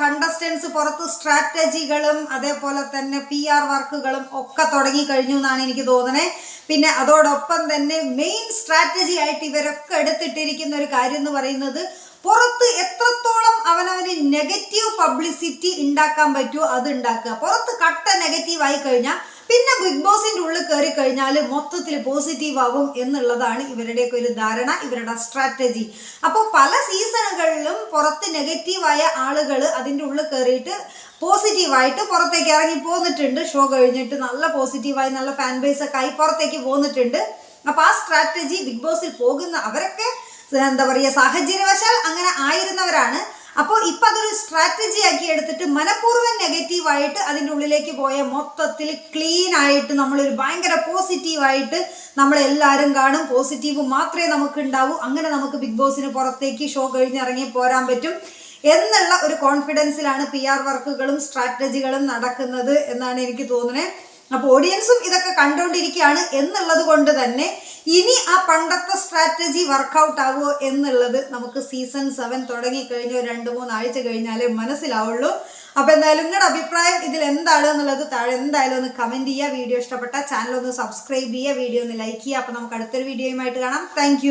Contestants പുറത്ത് സ്ട്രാറ്റജികളും അതേപോലെ തന്നെ പി ആർ വർക്കുകളും ഒക്കെ തുടങ്ങി കഴിഞ്ഞു എന്നാണ് എനിക്ക് തോന്നുന്നത് പിന്നെ അതോടൊപ്പം തന്നെ മെയിൻ സ്ട്രാറ്റജി ആയിട്ട് ഇവരൊക്കെ എടുത്തിട്ടിരിക്കുന്ന ഒരു കാര്യം എന്ന് പറയുന്നത് പുറത്ത് എത്രത്തോളം അവനവന് നെഗറ്റീവ് പബ്ലിസിറ്റി ഉണ്ടാക്കാൻ പറ്റുമോ അത് ഉണ്ടാക്കുക. പുറത്ത് കട്ട നെഗറ്റീവ് ആയി കഴിഞ്ഞാൽ പിന്നെ ബിഗ് ബോസിന്റെ ഉള്ളിൽ കയറി കഴിഞ്ഞാൽ മൊത്തത്തിൽ പോസിറ്റീവ് ആവും എന്നുള്ളതാണ് ഇവരുടെയൊക്കെ ഒരു ധാരണ ഇവരുടെ സ്ട്രാറ്റജി അപ്പോൾ പല സീസണുകളിലും പുറത്ത് നെഗറ്റീവായ ആളുകൾ അതിന്റെ ഉള്ളിൽ കയറിയിട്ട് പോസിറ്റീവായിട്ട് പുറത്തേക്ക് ഇറങ്ങി പോന്നിട്ടുണ്ട്. ഷോ കഴിഞ്ഞിട്ട് നല്ല പോസിറ്റീവായി നല്ല ഫാൻ ബേസ് ഒക്കെ ആയി പുറത്തേക്ക് പോന്നിട്ടുണ്ട്. അപ്പോൾ ആ സ്ട്രാറ്റജി ബിഗ് ബോസിൽ പോകുന്ന അവരൊക്കെ എന്താ പറയുക സാഹചര്യവശാൽ അങ്ങനെ ആയിരുന്നവരാണ്. അപ്പോൾ ഇപ്പം അതൊരു സ്ട്രാറ്റജി ആക്കി എടുത്തിട്ട് മനഃപൂർവം നെഗറ്റീവായിട്ട് അതിന്റെ ഉള്ളിലേക്ക് പോയ മൊത്തത്തിൽ ക്ലീൻ ആയിട്ട് നമ്മളൊരു ഭയങ്കര പോസിറ്റീവായിട്ട് നമ്മളെല്ലാവരും കാണും. പോസിറ്റീവ് മാത്രമേ നമുക്ക് ഉണ്ടാവൂ അങ്ങനെ നമുക്ക് ബിഗ് ബോസിന് പുറത്തേക്ക് ഷോ കഴിഞ്ഞിറങ്ങി പോരാൻ പറ്റും എന്നുള്ള ഒരു കോൺഫിഡൻസിലാണ് പി ആർ വർക്കുകളും സ്ട്രാറ്റജികളും നടക്കുന്നത് എന്നാണ് എനിക്ക് തോന്നുന്നത് അപ്പോൾ ഓഡിയൻസും ഇതൊക്കെ കണ്ടുകൊണ്ടിരിക്കുകയാണ് എന്നുള്ളത് കൊണ്ട് തന്നെ ഇനി ആ പണ്ടത്തെ സ്ട്രാറ്റജി വർക്കൗട്ട് ആവുമോ എന്നുള്ളത് നമുക്ക് സീസൺ സെവൻ തുടങ്ങി കഴിഞ്ഞ രണ്ട് മൂന്ന് ആഴ്ച കഴിഞ്ഞാലേ മനസ്സിലാവുള്ളൂ. അപ്പോൾ എന്തായാലും നിങ്ങളുടെ അഭിപ്രായം ഇതിൽ എന്താണ് എന്നുള്ളത് താഴെ എന്തായാലും ഒന്ന് കമന്റ് ചെയ്യുക. വീഡിയോ ഇഷ്ടപ്പെട്ട ചാനൽ ഒന്ന് സബ്സ്ക്രൈബ് ചെയ്യുക. വീഡിയോ ഒന്ന് ലൈക്ക് ചെയ്യുക. അപ്പോൾ നമുക്ക് അടുത്തൊരു വീഡിയോയുമായിട്ട് കാണാം. താങ്ക്